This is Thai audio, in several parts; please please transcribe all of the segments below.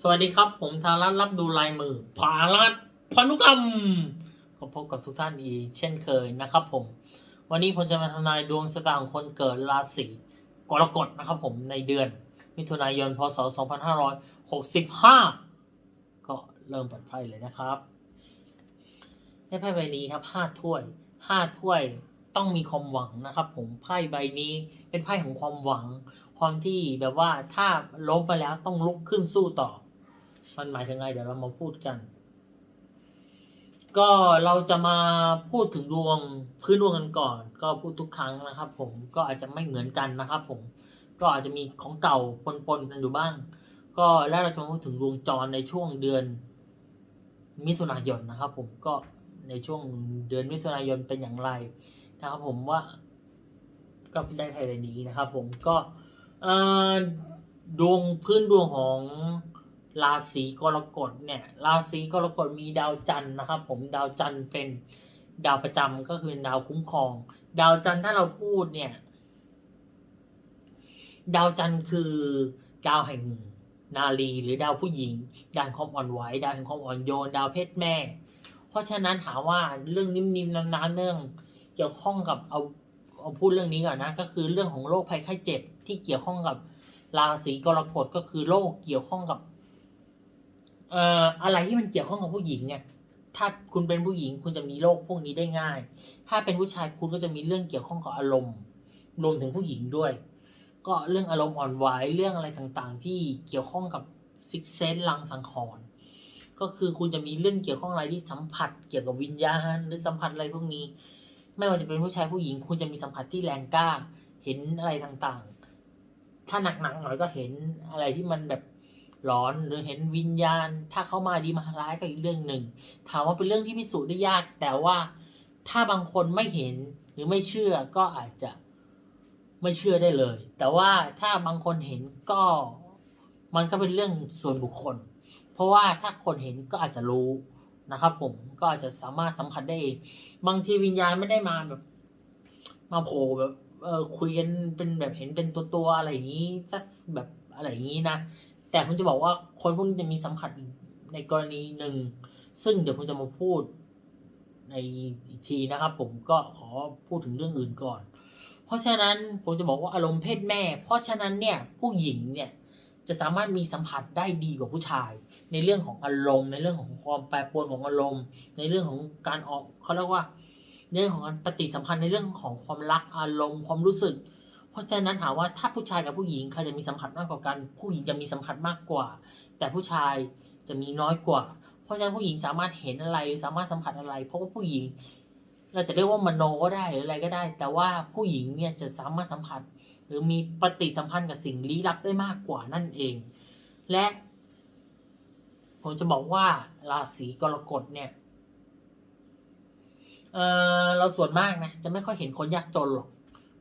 สวัสดีครับ ผมธารัตรับดูลายมือภารัตพนุกรรมก็พบกับทุกท่านอีกเช่นเคยนะครับ ผม วันนี้ผมจะมาทำนายดวงชะตาของคนเกิดราศีกรกฎนะครับผมในเดือน มิถุนายนพศ 2565 ก็เริ่มเปิดไพ่เลยนะครับได้ไพ่ใบนี้ครับห้าถ้วยห้าถ้วยต้องมีความหวังนะครับ ผมไพ่ใบนี้เป็นไพ่ของความหวัง ความที่แบบว่าถ้าล้มไปแล้วต้องลุกขึ้นสู้ต่อ มันหมายถึงไงเดี๋ยวเรามาพูดกัน ก็เราจะมาพูดถึงดวงพื้นดวงกันก่อน ก็พูดทุกครั้งนะครับ ผมก็อาจจะไม่เหมือนกันนะครับ ผมก็อาจจะมีของเก่าปนๆกันอยู่บ้าง ก็แล้วเราจะมาพูดถึงดวงจรในช่วงเดือน มิถุนายนนะครับ ผมก็ในช่วงเดือนมิถุนายนเป็นอย่างไรนะครับ ผมว่าก็ได้ไพ่ใบนี้นะครับ ผมก็ดวงพื้นดวงของ ราศีกรกฎเนี่ยราศีกรกฎมีดาวจันทร์นะครับ ผมดาวจันทร์เป็นดาวประจำก็คือดาวคุ้มครอง ดาวจันทร์ถ้าเราพูดเนี่ย ดาวจันทร์คือดาวแห่งนารีหรือดาวผู้หญิง ดาวแห่งความอ่อนไหวดาวแห่งความอ่อนโยน ดาวเพศแม่ เพราะฉะนั้นถามว่าเรื่องนิ่มๆนานๆเรื่องเกี่ยวข้องกับเอาเอาพูดเรื่องนี้ก่อนนะ ก็คือเรื่องของโรคภัยไข้เจ็บที่เกี่ยวข้องกับราศีกรกฎก็คือโรคเกี่ยวข้องกับ เอ่ออะไรที่มันเกี่ยวข้องกับผู้หญิงเนี่ย ถ้าคุณเป็นผู้หญิงคุณจะมีโรคพวกนี้ได้ง่าย ถ้าเป็นผู้ชายคุณก็จะมีเรื่องเกี่ยวข้องกับอารมณ์ รวมถึงผู้หญิงด้วย ก็เรื่องอารมณ์อ่อนไหวเรื่องอะไรต่างๆ ที่เกี่ยวข้องกับซิกเซนลังสังขรก็คือคุณจะมีเรื่องเกี่ยวข้องอะไรที่สัมผัสเกี่ยวกับวิญญาณหรือสัมผัสอะไรพวกนี้ ไม่ว่าจะเป็นผู้ชายผู้หญิง คุณจะมีสัมผัสที่แรงกล้า เห็นอะไรต่างๆ ถ้าหนักๆหน่อยก็เห็นอะไรที่มันแบบ หลอนหรือเห็นวิญญาณ ถ้าเขามาดีมาร้ายก็อีกเรื่องหนึ่ง ถามว่าเป็นเรื่องที่พิสูจน์ได้ยาก แต่ว่าถ้าบางคนไม่เห็นหรือไม่เชื่อก็อาจจะไม่เชื่อได้เลย แต่ว่าถ้าบางคนเห็นก็มันก็เป็นเรื่องส่วนบุคคล เพราะว่าถ้าคนเห็นก็อาจจะรู้นะครับ ผมก็อาจจะสามารถสัมผัสได้เองบางทีวิญญาณไม่ได้มาแบบ มาโผล่แบบเออคุยกันเป็นแบบเห็นเป็นตัวตัวๆอะไรอย่างนี้สักแบบอะไรอย่างนี้นะ แต่ผมจะบอกว่าคนพวกนี้จะมีสัมผัสในกรณีหนึ่ง ซึ่งเดี๋ยวผมจะมาพูดในอีกทีนะครับ ผมก็ขอพูดถึงเรื่องอื่นก่อน เพราะฉะนั้นผมจะบอกว่าอารมณ์เพศแม่ เพราะฉะนั้นเนี่ยผู้หญิงเนี่ยจะสามารถมีสัมผัสได้ดีกว่าผู้ชาย ในเรื่องของอารมณ์ ในเรื่องของความแปรปรวนของอารมณ์ ในเรื่องของการออกเขาเรียกว่าเรื่องของการปฏิสัมพันธ์ในเรื่องของความรักอารมณ์ความรู้สึก เพราะฉะนั้นถามว่าถ้าผู้ชายกับผู้หญิงใครจะมีสัมผัสมากกว่ากัน ผู้หญิงจะมีสัมผัสมากกว่า แต่ผู้ชายจะมีน้อยกว่า เพราะฉะนั้นผู้หญิงสามารถเห็นอะไร สามารถสัมผัสอะไร เพราะว่าผู้หญิง เราจะเรียกว่ามโนก็ได้หรืออะไรก็ได้ แต่ว่าผู้หญิงเนี่ยจะสามารถสัมผัส หรือมีปฏิสัมพันธ์กับสิ่งลี้ลับได้มากกว่านั่นเอง และ ผมจะบอกว่าราศีกรกฎเนี่ยเออเราส่วนมากนะจะไม่ค่อยเห็นคนยากจนหรอก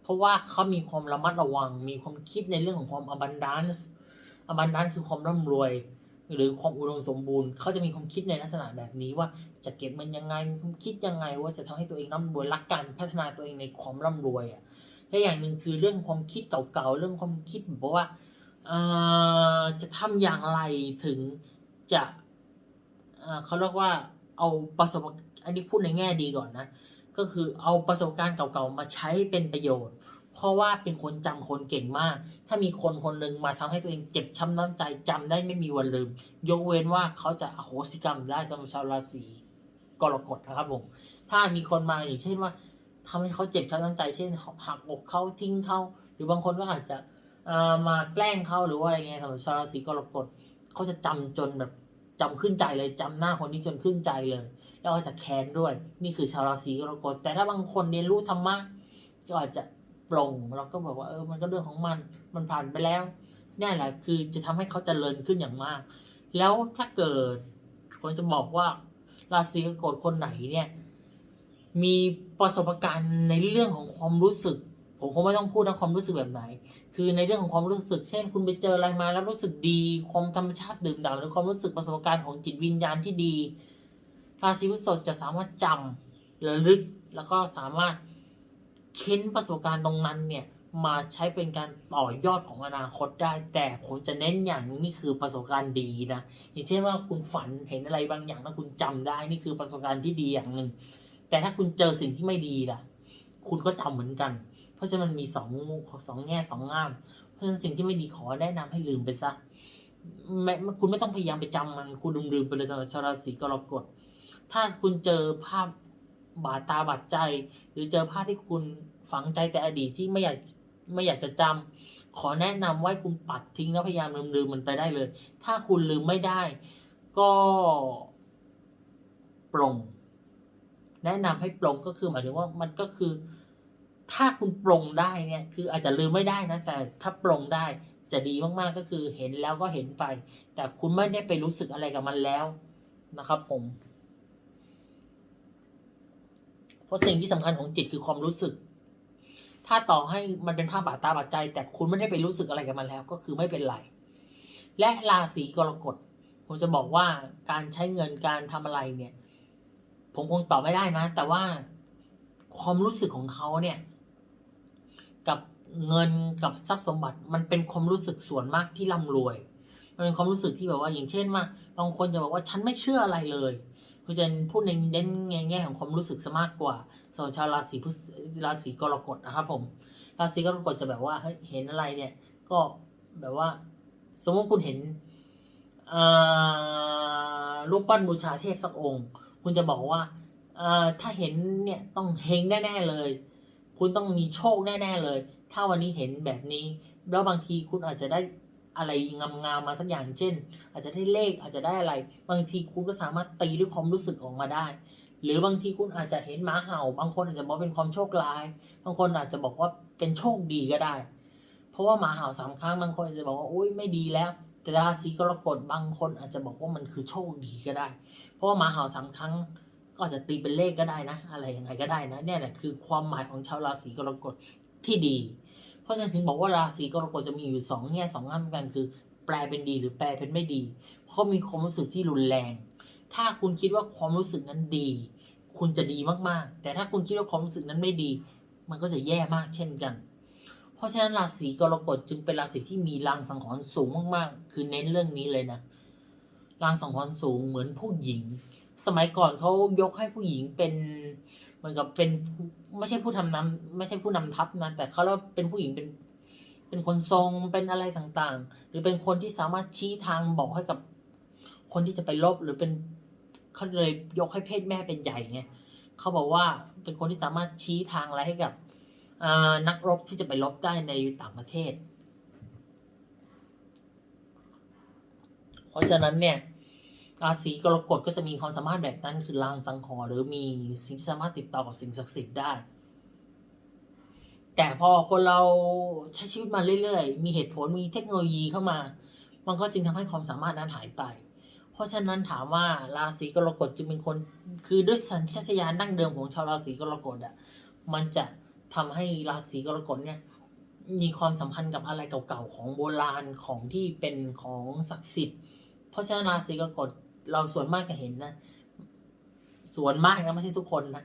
เพราะว่าเขามีความระมัดระวัง มีความคิดในเรื่องของความ abundance abundance คือความร่ำรวย หรือความอุดมสมบูรณ์เขาจะมีความคิดในลักษณะแบบนี้ว่าจะเก็บมันยังไงมีความคิดยังไง ว่าจะทำให้ตัวเองร่ำรวยรักการพัฒนาตัวเองในความร่ำรวยอะและอย่างหนึ่งคือเรื่องความคิดเก่าๆเรื่องความคิดแบบว่าจะทำอย่างไรถึงจะเอ่อเขาเรียกว่าเอาประสบอันนี้พูดในแง่ดีก่อนนะ ก็คือเอาประสบการณ์เก่าๆมาใช้เป็นประโยชน์ เพราะว่าเป็นคนจำคนเก่งมาก ถ้ามีคนคนหนึ่งมาทำให้ตัวเองเจ็บช้ำน้ำใจจำได้ไม่มีวันลืม ยกเว้นว่าเขาจะอโหสิกรรมได้สำหรับชาวราศีกรกฎนะครับผม ถ้ามีคนมาอย่างเช่นว่าทำให้เขาเจ็บช้ำน้ำใจ เช่นหักอกเขาทิ้งเขาหรือบางคนก็อาจจะมาแกล้งเขาหรือว่าอะไรเงี้ยสำหรับชาวราศีกรกฎเขาจะจำจนแบบจำขึ้นใจเลยจำหน้าคนนี้จนขึ้นใจเลย แล้วก็จะแค้นด้วย นี่คือชาวราศีกรกฎแต่ถ้าบางคนเรียนรู้ธรรมะก็อาจจะปลงแล้วก็บอกว่าเออมันก็เรื่องของมันมันผ่านไปแล้วนี่แหละคือจะทำให้เขาเจริญขึ้นอย่างมาก แล้วถ้าเกิดผมจะบอกว่าราศีกรกฎคนไหนเนี่ยมีประสบการณ์ในเรื่องของความรู้สึก ผมคงไม่ต้องพูดนะความรู้สึกแบบไหน คือในเรื่องของความรู้สึก เช่น คุณไปเจออะไรมาแล้วรู้สึกดีความธรรมชาติดื่มด่ำหรือความรู้สึกประสบการณ์ของจิตวิญญาณที่ดี ราศีพฤษภจะสามารถจำระลึกแล้วก็สามารถเค้นประสบการณ์ตรงนั้นเนี่ยมาใช้เป็นการต่อยอดของอนาคตได้ แต่ผมจะเน้นอย่างนึงนี่คือประสบการณ์ดีนะอย่างเช่นว่าคุณฝันเห็นอะไรบางอย่างแล้วคุณจำได้นี่คือประสบการณ์ที่ดีอย่างหนึ่งแต่ถ้าคุณเจอสิ่งที่ไม่ดีล่ะ คุณก็จำเหมือนกัน เพราะฉะนั้นมันมีสองมุสองแง่สองงาม เพราะฉะนั้นสิ่งที่ไม่ดีขอแนะนำให้ลืมไปซะไม่คุณไม่ต้องพยายามไปจำมันคุณลืมลืมๆไปเลยสำหรับชาวราศีกรกฎ ถ้าคุณเจอภาพบาดตาบาดใจ หรือเจอภาพที่คุณฝังใจแต่อดีตที่ไม่อยากไม่อยากจะจำขอแนะนำไว้คุณปัดทิ้งแล้วพยายามลืมลืมมันไปได้เลย ถ้าคุณลืมไม่ได้ ก็ปลงแนะนำให้ปลงก็คือหมายถึงว่ามันก็คือ ถ้าคุณปลงได้เนี่ย คืออาจจะลืมไม่ได้นะ แต่ถ้าปลงได้จะดีมากๆก็คือเห็นแล้วก็เห็นไป แต่คุณไม่ได้ไปรู้สึกอะไรกับมันแล้วนะครับผม เพราะสิ่งที่สำคัญของจิตคือความรู้สึก ถ้าต่อให้มันเป็นภาพบาดตาบาดใจ แต่คุณไม่ได้ไปรู้สึกอะไรกับมันแล้ว ก็คือไม่เป็นไร และราศีกรกฎผมจะบอกว่าการใช้เงินการทำอะไรเนี่ย ผมคงตอบไม่ได้นะ แต่ว่าความรู้สึกของเขาเนี่ย กับเงินกับทรัพย์สมบัติ มันเป็นความรู้สึกส่วนมากที่ร่ำรวย มันเป็นความรู้สึกที่แบบว่าอย่างเช่นว่าบางคนจะบอกว่าฉันไม่เชื่ออะไรเลย เพราะฉะนั้นพูดในเน้นในแง่ของความรู้สึกซะมากกว่าสำหรับชาวราศีพฤษราศีกรกฎนะครับผมราศีกรกฎจะแบบว่าเฮ้ยเห็นอะไรเนี่ยก็แบบว่า สมมติคุณเห็นอ่ารูปปั้นบูชาเทพสักองค์ คุณจะบอกว่าอ่าถ้าเห็นเนี่ยต้องเฮงแน่ๆเลย คุณต้องมีโชคแน่ๆเลย ถ้าวันนี้เห็นแบบนี้ แล้วบางทีคุณอาจจะได้ อะไรงามๆมาสักอย่างเช่น อาจจะได้เลขอาจจะได้อะไร บางทีคุณก็สามารถตีด้วยความรู้สึกออกมาได้ หรือบางทีคุณอาจจะเห็นหมาเห่า บางคนอาจจะบอกเป็นความโชคร้าย บางคนอาจจะบอกว่าเป็นโชคดีก็ได้ เพราะว่าหมาเห่าสามครั้งบางคนอาจจะบอกว่าอุ้ยไม่ดีแล้ว แต่ราศีกรกฎบางคนอาจจะบอกว่ามันคือโชคดีก็ได้ เพราะว่าหมาเห่าสามครั้งก็อาจจะตีเป็นเลขก็ได้นะ อะไรยังไงก็ได้นะเนี่ยแหละคือความหมายของชาวราศีกรกฎที่ดี เพราะฉะนั้นถึงบอกว่าราศีกรกฎจะมีอยู่สองแง่สองง่ามกันคือ แปลเป็นดีหรือแปลเป็นไม่ดี เพราะมีความรู้สึกที่รุนแรง ถ้าคุณคิดว่าความรู้สึกนั้นดี คุณจะดีมากๆ แต่ถ้าคุณคิดว่าความรู้สึกนั้นไม่ดี มันก็จะแย่มากเช่นกัน เพราะฉะนั้นราศีกรกฎจึงเป็นราศีที่มีลางสังหรณ์สูงมากๆ คือเน้นเรื่องนี้เลยนะลางสังหรณ์สูงเหมือนผู้หญิง สมัยก่อนเขายกให้ผู้หญิงเป็น มือนกับเป็นไม่ใช่ผู้ทำนำไม่ใช่ผู้นำทัพนะแต่เขาเรียกว่าเป็นผู้หญิงเป็น เป็นคนทรงเป็นอะไรต่างๆ หรือเป็นคนที่สามารถชี้ทางบอกให้กับ คนที่จะไปลบหรือเป็นเขาเลยยกให้เพศแม่เป็นใหญ่ไงเขาบอกว่าเป็นคนที่สามารถชี้ทางอะไรให้กับนักรบที่จะไปรบได้ในต่างประเทศ เพราะฉะนั้นเนี่ย ราศีกรกฎก็จะมีความสามารถแบบนั้นคือลางสังหรณ์หรือมีสิ่งสามารถติดต่อกับสิ่งศักดิ์สิทธิ์ได้ แต่พอคนเราใช้ชีวิตมาเรื่อยๆ มีเหตุผลมีเทคโนโลยีเข้ามา มันก็จึงทำให้ความสามารถนั้นหายไป เพราะฉะนั้นถามว่าราศีกรกฎจึงเป็นคน คือด้วยสัญชาตญาณดั้งเดิมของชาวราศีกรกฎอะมันจะทำให้ราศีกรกฎเนี่ยมีความสัมพันธ์กับอะไรเก่าๆของโบราณของที่เป็นของศักดิ์สิทธิ์ เพราะฉะนั้นราศีกรกฎ เราส่วนมากจะเห็นนะ ส่วนมากนะไม่ใช่ทุกคนนะ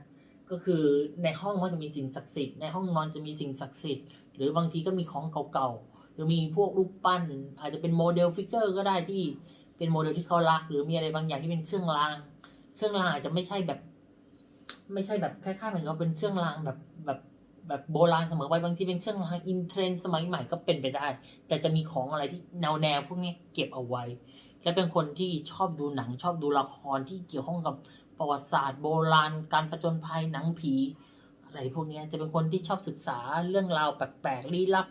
ก็คือในห้องมันจะมีสิ่งศักดิ์สิทธิ์ในห้องนอนจะมีสิ่งศักดิ์สิทธิ์หรือบางทีก็มีของเก่าๆหรือมีพวกรูปปั้น อาจจะเป็นโมเดลฟิกเกอร์ก็ได้ที่เป็นโมเดลที่เขารัก หรือมีอะไรบางอย่างที่เป็นเครื่องราง เครื่องรางอาจจะไม่ใช่แบบ ไม่ใช่แบบคล้ายๆเหมือนกับเป็นเครื่องรางแบบแบบแบบโบราณเสมอไปบางทีเป็นเครื่องรางอินเทรนด์สมัยใหม่ก็เป็นไปได้ แต่จะมีของอะไรที่แนวแนวๆพวกนี้เก็บเอาไว้ และเป็นคนที่ชอบดูหนังชอบดูละครที่เกี่ยวข้องกับประวัติศาสตร์โบราณ การประจนภัยหนังผีอะไรพวกนี้จะเป็นคนที่ชอบศึกษาเรื่องราวแปลกๆลี้ลับ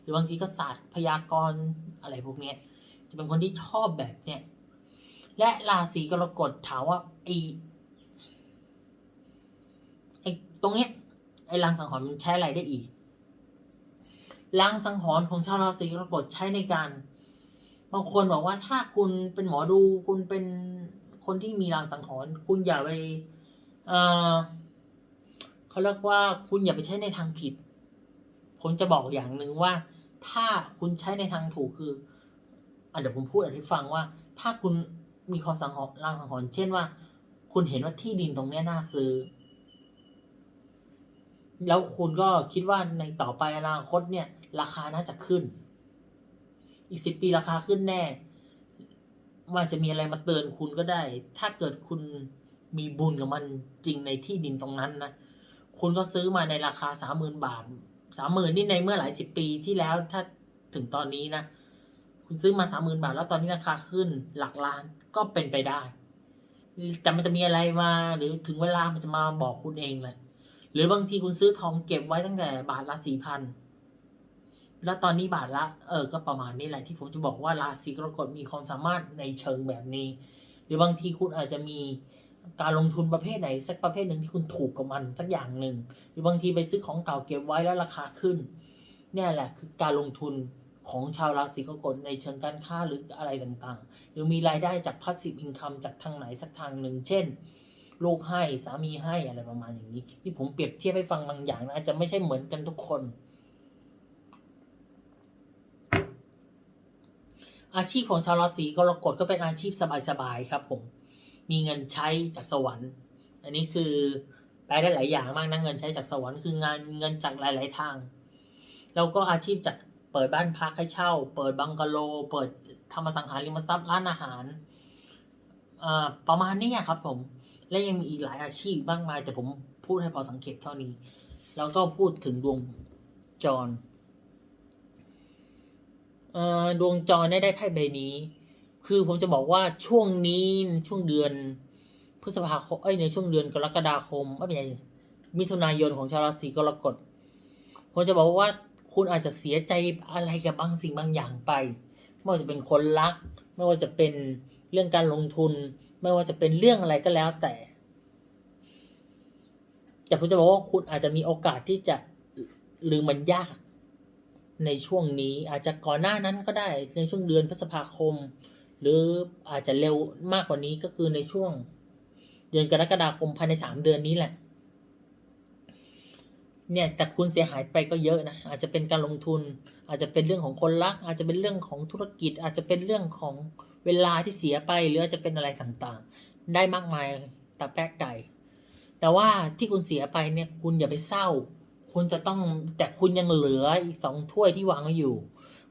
หรือบางทีก็ศาสตร์พยากรณ์อะไรพวกนี้จะเป็นคนที่ชอบแบบเนี้ยและราศีกรกฎถามว่าไอไอตรงเนี้ยไอลางสังหรณ์มันใช้อะไรได้อีกลางสังหรณ์ของชาวราศีกรกฎใช้ในการ บางคนบอกว่าถ้าคุณเป็นหมอดู คุณเป็นคนที่มีรางสังหรณ์คุณอย่าไปเออเขาเรียกว่าคุณอย่าไปใช้ในทางผิด ผมจะบอกอย่างหนึ่งว่า ถ้าคุณใช้ในทางถูกคืออะเดี๋ยวผมพูดอธิฟังว่า ถ้าคุณมีความสังหรณ์รางสังหรณ์เช่นว่า คุณเห็นว่าที่ดินตรงเนี้ยน่าซื้อ แล้วคุณก็คิดว่าในต่อไปอนาคตเนี่ย ราคาน่าจะขึ้น อีกสิบปีราคาขึ้นแน่ว่าจะมีอะไรมาเตือนคุณก็ได้ ถ้าเกิดคุณมีบุญกับมันจริงในที่ดินตรงนั้นนะ คุณก็ซื้อมาในราคาสามหมื่นบาทสามหมื่นนี่ในเมื่อหลายสิบปีที่แล้วถ้าถึงตอนนี้นะ คุณซื้อมาสามหมื่นบาท แล้วตอนนี้ราคาขึ้นหลักล้านก็เป็นไปได้ แต่มันจะมีอะไรมาหรือถึงเวลามันจะมาบอกคุณเองแหละ หรือบางทีคุณซื้อทองเก็บไว้ตั้งแต่บาทละสี่พัน แล้วตอนนี้บาทละเออก็ประมาณนี้แหละที่ผมจะบอกว่าราศีกรกฎมีความสามารถในเชิงแบบนี้ หรือบางทีคุณอาจจะมีการลงทุนประเภทไหน สักประเภทหนึ่งที่คุณถูกกับมันสักอย่างหนึ่งหรือบางทีไปซื้อของเก่าเก็บไว้แล้วราคาขึ้นเนี่ยแหละคือการลงทุนของชาวราศีกรกฎในเชิงการค้าหรืออะไรต่างๆ หรือมีรายได้จากพาสซีฟอินคัมจากทางไหนสักทางหนึ่งเช่นลูกให้สามีให้อะไรประมาณอย่างนี้ ที่ผมเปรียบเทียบให้ฟังบางอย่างนะอาจจะไม่ใช่เหมือนกันทุกคน อาชีพของชาวราศีกรกฎก็เป็นอาชีพสบายๆครับผมมีเงินใช้จากสวรรค์ อันนี้คือแปลได้หลายอย่างมากนะเงินใช้จากสวรรค์คืองานเงินจากหลาย ๆ ทาง แล้วก็อาชีพจากเปิดบ้านพักให้เช่า เปิดบังกะโล เปิดทำอสังหาริมทรัพย์ร้านอาหารอ่าประมาณนี้ครับผม และยังมีอีกหลายอาชีพมากมาย แต่ผมพูดให้พอสังเกตเท่านี้ แล้วก็พูดถึงดวงจร ดวงจรได้ได้ไพ่ใบนี้ คือผมจะบอกว่าช่วงนี้ช่วงเดือนพฤษภาคมเอ้ยในช่วงเดือนกรกฎาคมไม่ใช่มิถุนายนของชาวราศีกรกฎผมจะบอกว่าคุณอาจจะเสียใจอะไรกับบางสิ่งบางอย่างไป ไม่ว่าจะเป็นคนรัก ไม่ว่าจะเป็นเรื่องการลงทุน ไม่ว่าจะเป็นเรื่องอะไรก็แล้วแต่ แต่ผมจะบอกว่าคุณอาจจะมีโอกาสที่จะลืมมันยาก ในช่วงนี้อาจจะก่อนหน้านั้นก็ได้ในช่วงเดือนพฤษภาคม หรืออาจจะเร็วมากกว่านี้ก็คือในช่วง เดือนกรกฎาคมภายในสามเดือนนี้แหละ เนี่ยแต่คุณเสียหายไปก็เยอะนะอาจจะเป็นการลงทุน อาจจะเป็นเรื่องของคนรัก อาจจะเป็นเรื่องของธุรกิจ อาจจะเป็นเรื่องของเวลาที่เสียไปหรืออาจจะเป็นอะไรต่างๆ ได้มากมายตาแป๊กไก่แต่ว่าที่คุณเสียไปเนี่ยคุณอย่าไปเศร้า คุณจะต้องแต่คุณยังเหลืออีกสองถ้วยที่วางไว้อยู่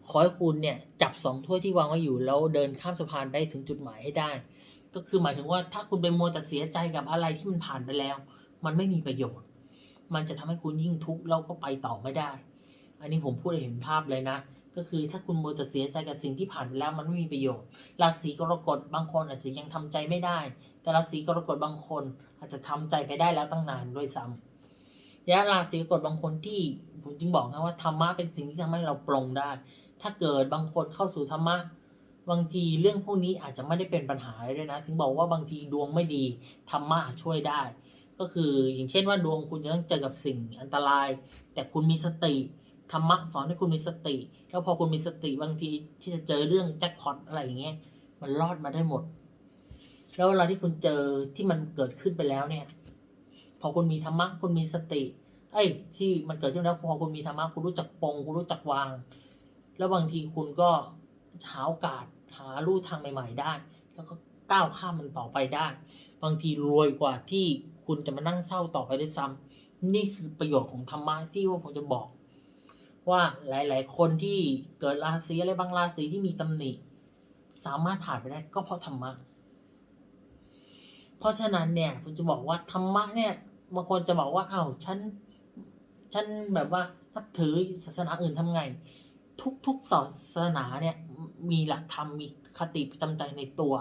ขอให้คุณเนี่ยจับสองถ้วยที่วางไว้อยู่ แล้วเดินข้ามสะพานได้ถึงจุดหมายให้ได้ ก็คือหมายถึงว่าถ้าคุณไปมัวแต่เสียใจกับอะไรที่มันผ่านไปแล้ว มันไม่มีประโยชน์ มันจะทำให้คุณยิ่งทุกข์แล้วก็ไปต่อไม่ได้ อันนี้ผมพูดให้เห็นภาพเลยนะ ก็คือถ้าคุณมัวแต่เสียใจกับสิ่งที่ผ่านไปแล้วมันไม่มีประโยชน์ ราศีกรกฎบางคนอาจจะยังทำใจไม่ได้ แต่ราศีกรกฎบางคนอาจจะทำใจไปได้แล้วตั้งนานด้วยซ้ำ และราศีกรกฎบางคนที่ผมจึงบอกนะว่าธรรมะเป็นสิ่งที่ทำให้เราปลงได้ ถ้าเกิดบางคนเข้าสู่ธรรมะบางทีเรื่องพวกนี้อาจจะไม่ได้เป็นปัญหาเลยด้วยนะ ถึงบอกว่าบางทีดวงไม่ดีธรรมะช่วยได้ ก็คืออย่างเช่นว่าดวงคุณจะต้องเจอกับสิ่งอันตราย แต่คุณมีสติธรรมะสอนให้คุณมีสติ แล้วพอคุณมีสติบางทีที่จะเจอเรื่องแจ็คพอตอะไรอย่างเงี้ยมันรอดมาได้หมด แล้วเวลาที่คุณเจอที่มันเกิดขึ้นไปแล้วเนี่ย พอคุณมีธรรมะคุณมีสติ เอ้ที่มันเกิดขึ้นแล้วพอคุณมีธรรมะคุณรู้จักปรงคุณรู้จักวาง แล้วบางทีคุณก็หาโอกาสหาลู่ทางใหม่ ๆ ได้ แล้วก็ก้าวข้ามมันต่อไปได้ บางทีรวยกว่าที่คุณจะมานั่งเศร้าต่อไปด้วยซ้ำนี่คือประโยชน์ของธรรมะที่ว่าผมจะบอก ว่าหลาย ๆ คนที่เกิดราศีอะไรบางราศีที่มีตำหนิ สามารถผ่านไปได้ก็เพราะธรรมะ เพราะฉะนั้นเนี่ยผมจะบอกว่าธรรมะเนี่ยบางคนจะบอกว่าอ้าวฉัน ฉันแบบว่านับถือศาสนาอื่นทำไง ทุกๆศาสนาเนี่ยมีหลักธรรมมีคติประจำใจในตัว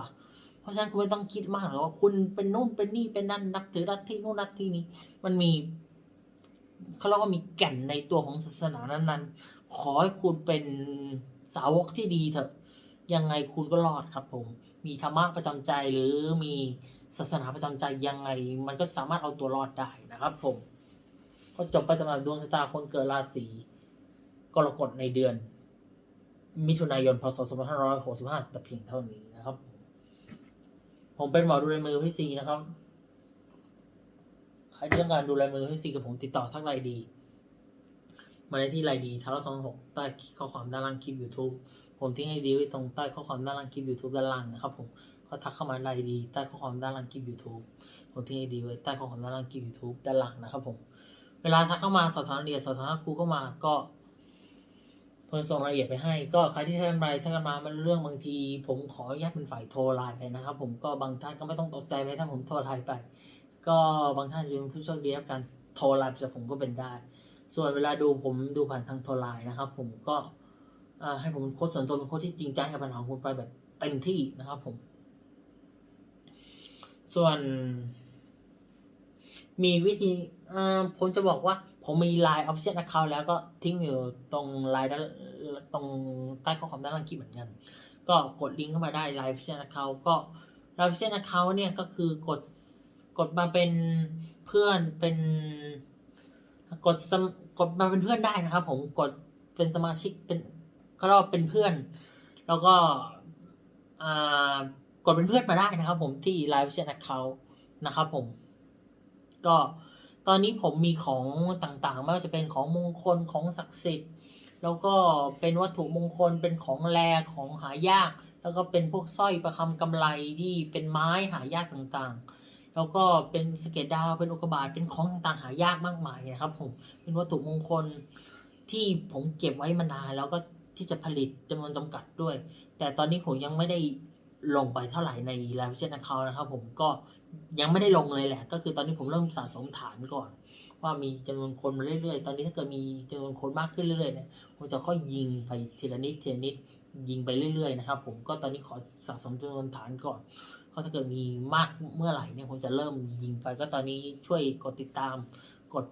เพราะฉะนั้นคุณไม่ต้องคิดมากหรอกว่าคุณเป็นนู่นเป็นนี่เป็นนั่นนับถือลัฐทธินู่นลัฐทธินี้ มันมีเขาเรียกว่ามีแก่นในตัวของศาสนานั้นๆ ขอให้คุณเป็นสาวกที่ดีเถอะ ยังไงคุณก็รอดครับผม มีธรรมะประจำใจหรือมีศาสนาประจำใจยังไง มันก็สามารถเอาตัวรอดได้นะครับผม ก็จบไปสำหรับดวงชะตาคนเกิดราศีกรกฎในเดือน มิถุนายนพศ2565แต่เพียงเท่านี้นะครับ ผมเป็นหมอดูลมือพี่ซีนะครับใครที่ต้องการดูลมือพี่ซีกับผมติดต่อทักไลน์ดี มาในที่ไลน์ดีทาร์สองหกใต้ข้อความด้านล่างคลิป YouTube ผมทิ้งไอดีไว้ตรงใต้ข้อความด้านล่างคลิป YouTube ด้านล่างนะครับผมก็ทักเข้ามาไลน์ดีใต้ข้อความด้านล่างคลิป YouTube ผมทิ้งไอดีไว้ใต้ข้อความด้านล่างคลิป YouTube ด้านล่างนะครับผม เวลาทักเข้ามาสอบถามรายละเอียดสอบถามครูเข้ามาก็ผมส่งรายละเอียดไปให้ ก็ใครที่ท่านใดถ้ากันมามันเรื่องบางที ผมขออนุญาตเป็นฝ่ายโทรไลน์ไปนะครับ ผมก็บางท่านก็ไม่ต้องตกใจไปถ้าผมโทรไลน์ไป ก็บางท่านจะเป็นผู้โชคดีรับการโทรไลน์จากผมก็เป็นได้ ส่วนเวลาดูผมดูผ่านทางโทรไลน์นะครับ ผมก็ให้ผมโค้ชส่วนตัวเป็นโค้ชที่จริงใจกับปัญหาของคุณไปแบบเต็มที่นะครับผม ส่วน มีวิธี ผมจะบอกว่าผมมี Line Official Account แล้วก็ทิ้งอยู่ตรงไลน์ด้านตรงใต้ข้อความด้านล่างคลิปเหมือนกัน ก็กดลิงก์เข้ามาได้ Line Official Account ก็ Line Official Account เนี่ยก็คือกดกดมาเป็นเพื่อนเป็นกดกดมาเป็นเพื่อนได้นะครับ ผมกดเป็นสมาชิกเป็นก็เรียกว่าเป็นเพื่อน แล้วก็กดเป็นเพื่อนมาได้นะครับ ผมที่ Live Vision Account นะครับ ผมก็ ตอนนี้ผมมีของต่างๆไม่ว่าจะเป็นของมงคลของศักดิ์สิทธิ์ แล้วก็เป็นวัตถุมงคลเป็นของแรของหายาก แล้วก็เป็นพวกสร้อยประคำกำไรที่เป็นไม้หายากต่างๆ แล้วก็เป็นสเก็ดดาวเป็นอุกกาบาตเป็นของต่างๆหายากมากมายนะครับผมเป็นวัตถุมงคลที่ผมเก็บไว้มานานแล้วก็ที่จะผลิตจำนวนจำกัดด้วย แต่ตอนนี้ผมยังไม่ได้ ลงไปเท่าไหร่ใน Live Vision Account นะครับผมก็ยังไม่ได้ลงเลยแหละ ก็คือตอนนี้ผมเริ่มสะสมฐานก่อน ว่ามีจำนวนคนมาเรื่อยๆ ตอนนี้ถ้าเกิดมีจำนวนคนมากขึ้นเรื่อยๆเนี่ยผมจะค่อยยิงไปทีละนิดทีละนิดยิงไปเรื่อยๆนะครับผมก็ตอนนี้ขอสะสมจำนวนฐานก่อนก็ถ้าเกิดมีมากเมื่อไหร่เนี่ยผมจะเริ่มยิงไปก็ตอนนี้ช่วยกดติดตามกด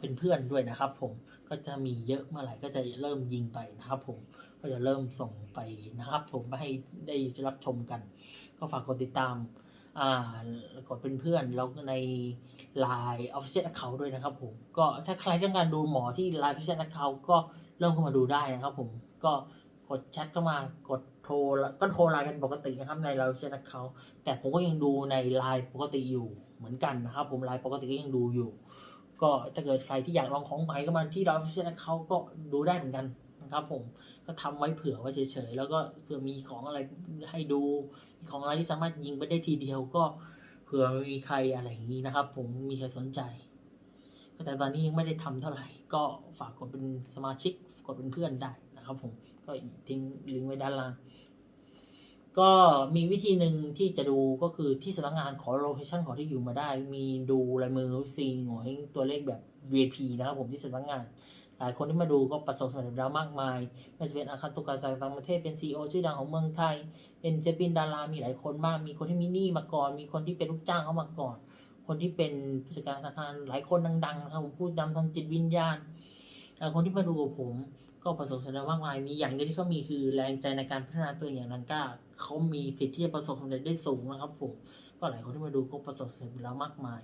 เป็นเพื่อนด้วยนะครับผม ก็จะมีเยอะเมื่อไหร่ก็จะเริ่มยิงไปนะครับผมก็จะเริ่มส่งไปนะครับ ผมไปให้ได้รับชมกัน ก็ฝากกดติดตามอ่ากดเป็นเพื่อนแล้วใน Line Official Account ด้วยนะครับผมก็ถ้าใครต้องการดูหมอที่ Line Official Account ก็เริ่มเข้ามาดูได้นะครับผมก็กดแชทเข้ามากดโทรก็โทรไลน์กันปกตินะครับใน Line Official Account แต่ผมก็ยังดูใน Line ปกติอยู่เหมือนกันนะครับผม Line ปกติก็ยังดูอยู่ ก็ถ้าเกิดใครที่อยากลองของใหม่ก็มาที่ Line Official Account ก็ดูได้เหมือนกันนะครับผมก็ทำไว้เผื่อไว้เฉยๆแล้วก็เผื่อมีของอะไรให้ดูมีของอะไรที่สามารถยิงไปได้ทีเดียวก็เผื่อมีใครอะไรอย่างนี้นะครับ ผมมีใครสนใจแต่ตอนนี้ยังไม่ได้ทำเท่าไหร่ ก็ฝากกดเป็นสมาชิกกดเป็นเพื่อนได้นะครับผมก็ทิ้งลิงก์ไว้ด้านล่าง ก็มีวิธีหนึ่งที่จะดูก็คือที่สำนักงานขอโลเคชันขอที่อยู่มาได้ มีดูลายมือซีหงอยตัวเลขแบบ VIP นะครับผมที่สำนักงาน หลายคนที่มาดูก็ประสบความสำเร็จแล้วมากมายไม่ว่าจะเป็นอาคารตุกาจากต่างประเทศเป็นซีอชื่อดังของเมืองไทย เป็นศิลปินดารามีหลายคนมาก มีคนที่มีหนี้มาก่อน มีคนที่เป็นลูกจ้างเขามาก่อน คนที่เป็นผู้จัดการธนาคารหลายคนดังๆนะครับผมพูดนำทางจิตวิญญาณหลายคนที่มาดูกับผม ก็ประสบความสำเร็จมากมายมีอย่างเดียวที่เขามีคือแรงใจในการพัฒนาตัวเองอย่างนั้นก้าเขามีสิทธิ์ที่จะประสบความสำเร็จได้สูงนะครับผมก็หลายคนที่มาดูก็ประสบความสำเร็จแล้วมากมาย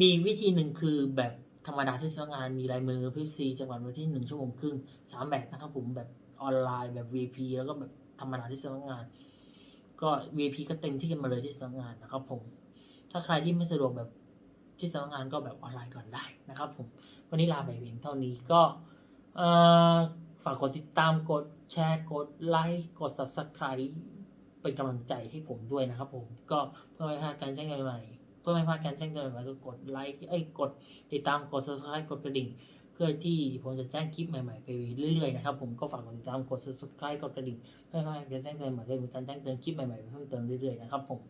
มีวิธีหนึ่งคือแบบธรรมดาที่สำนักงานมีลายมือพิซีจังหวัดวันที่หนึ่งชั่วโมงครึ่งสามแบบนะครับผมแบบออนไลน์แบบ VP แล้วก็แบบธรรมดาที่สำนักงาน ก็ VP ก็เต็มที่กันมาเลยที่สำนักงานนะครับผมถ้าใครที่ไม่สะดวกแบบที่สำนักงานก็แบบออนไลน์ก่อนได้นะครับผม วันนี้ลาไปเพียงเท่านี้ก็ ฝากกดติดตามกดแชร์กดไลค์กด Subscribe เป็นกำลังใจให้ผมด้วยนะครับผมก็เพื่อไม่พลาดการแจ้งเตือนใหม่เพื่อไม่พลาดการแจ้งเตือนใหม่ก็กดไลค์เอ้ยกดติดตามกด Subscribe กดกระดิ่ง เพื่อที่ผมจะแจ้งคลิปใหม่ๆไปเรื่อยๆนะครับผมก็ฝากกดติดตามกด Subscribe กดกระดิ่งเพื่อให้การแจ้งเตือนใหม่จะมีการแจ้งเตือนคลิปใหม่ๆเพิ่มเติมเรื่อยๆนะครับผม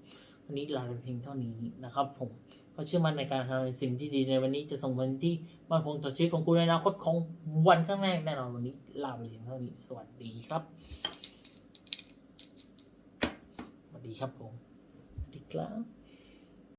วันนี้ลาไปเพียงเท่านี้นะครับผม ขาเชื่อมั่นในการทำในสิ่งที่ดีในวันนี้จะส่งผลที่มั่นคงต่อชีวิตของคุณในอนาคตของวันข้างหน้าแน่นอนวันนี้ลาไปเพียงเท่านี้สวัสดีครับสวัสดีครับผมสวัสดีครับ